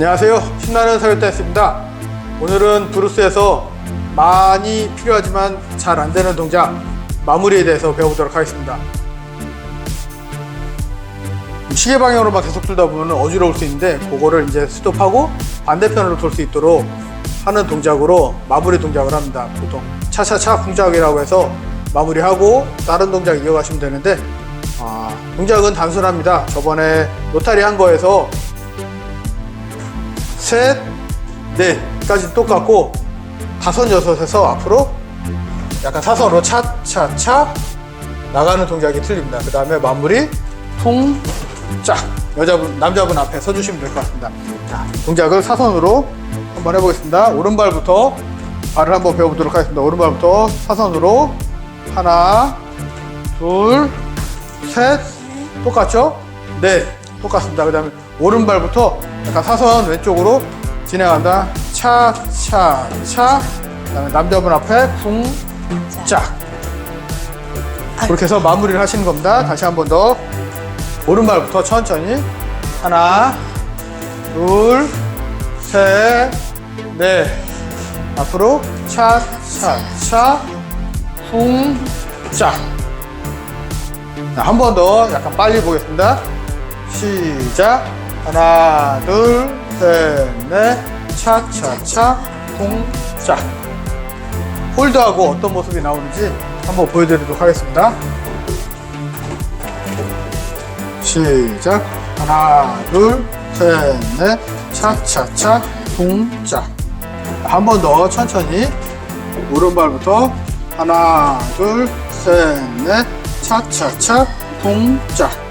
안녕하세요. 신나는 사회다였습니다. 오늘은 브루스에서 많이 필요하지만 잘 안 되는 동작 마무리에 대해서 배워보도록 하겠습니다. 시계 방향으로만 계속 돌다 보면 어지러울 수 있는데 그거를 이제 스톱하고 반대편으로 돌 수 있도록 하는 동작으로 마무리 동작을 합니다. 보통 차차차 동작이라고 해서 마무리하고 다른 동작 이어가시면 되는데 아, 동작은 단순합니다. 저번에 로타리 한 거에서 셋, 넷까지 똑같고 다섯, 여섯에서 앞으로 약간 사선으로 차차차 나가는 동작이 틀립니다. 그 다음에 마무리 통, 짝 여자분, 남자분 앞에 서주시면 될 것 같습니다. 자, 동작을 사선으로 한번 해보겠습니다. 오른발부터 발을 한번 배워보도록 하겠습니다. 오른발부터 사선으로 하나, 둘, 셋, 똑같죠? 네, 똑같습니다. 그 다음에 오른발부터 약간 사선 왼쪽으로 진행한다. 차, 차, 차. 그 다음에 남자분 앞에 쿵, 짝. 그렇게 해서 마무리를 하시는 겁니다. 다시 한 번 더. 오른발부터 천천히. 하나, 둘, 셋, 넷. 앞으로 차, 차, 차. 쿵, 짝. 한 번 더 약간 빨리 보겠습니다. 시작. 하나, 둘, 셋, 넷. 차차차 동짝. 홀드하고 어떤 모습이 나오는지 한번 보여드리도록 하겠습니다. 시작. 하나, 둘, 셋, 넷. 차차차 동짝. 한번 더 천천히. 오른발부터 하나, 둘, 셋, 넷. 차차차 동짝.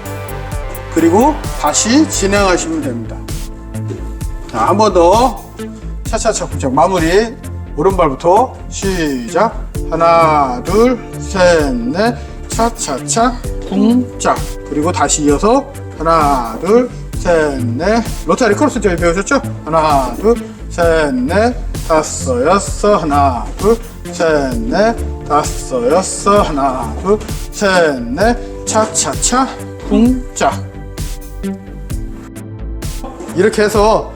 그리고 다시 진행하시면 됩니다. 자, 한 번 더 차차차 동작 마무리. 오른발부터 시작. 하나, 둘, 셋, 넷. 차차차 동짝. 그리고 다시 이어서 하나, 둘, 셋, 넷. 로타리 크로스 저희 배우셨죠? 하나, 둘, 셋, 넷. 다섯, 여섯. 하나, 둘, 셋, 넷. 다섯, 여섯. 하나, 둘, 셋, 넷. 차차차 동짝. 이렇게 해서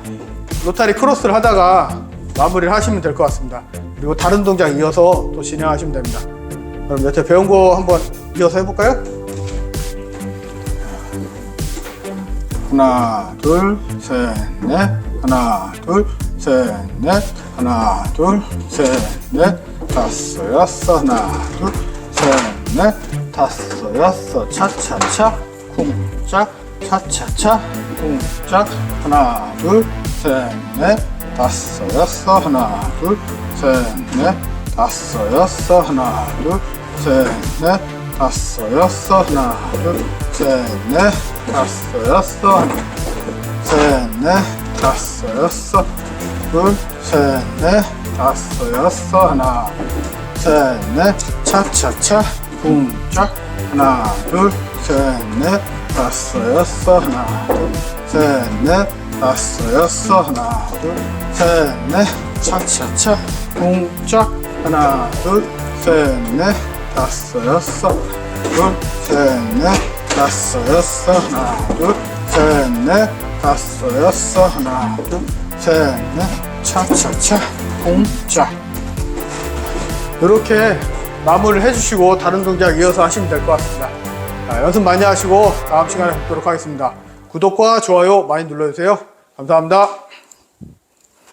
로타리 크로스를 하다가 마무리를 하시면 될 것 같습니다. 그리고 다른 동작 이어서 또 진행하시면 됩니다. 그럼 여태 배운 거 한번 이어서 해볼까요? 하나, 둘, 셋, 넷. 하나, 둘, 셋, 넷. 하나, 둘, 셋, 넷. 다섯, 여섯. 하나, 둘, 셋, 넷. 다섯, 여섯. 차차차. 쿵짝. 차차차. 쿵짝. 하나, 둘, 셋, 넷. 다섯, 여섯. 하나, 둘, 셋, 넷. 다섯, 여섯. 하나, 둘, 셋, 넷. 다섯, 여섯. 하나, 둘, 셋, 넷. 다섯, 여섯. 셋, 넷. 다섯, 여섯. 둘, 셋, 넷. 다섯, 여섯. 하나, 셋, 넷. 차차차. 쿵짝. 하나, 둘, 셋, 넷. 다섯, 여섯. 하나, 둘, 셋, 넷. 다섯, 여섯. 하나, 둘, 셋, 넷. 차차차. 쿵짝. 하나, 둘, 셋, 넷. 다섯, 여섯. 둘, 셋, 넷. 다섯, 여섯. 하나, 둘, 셋, 넷. 다섯, 여섯. 하나, 둘, 셋, 넷. 차차차. 쿵짝. 이렇게 마무리를 해주시고 다른 동작 이어서 하시면 될 것 같습니다. 자, 연습 많이 하시고 다음 시간에 뵙도록 하겠습니다. 구독과 좋아요 많이 눌러주세요. 감사합니다.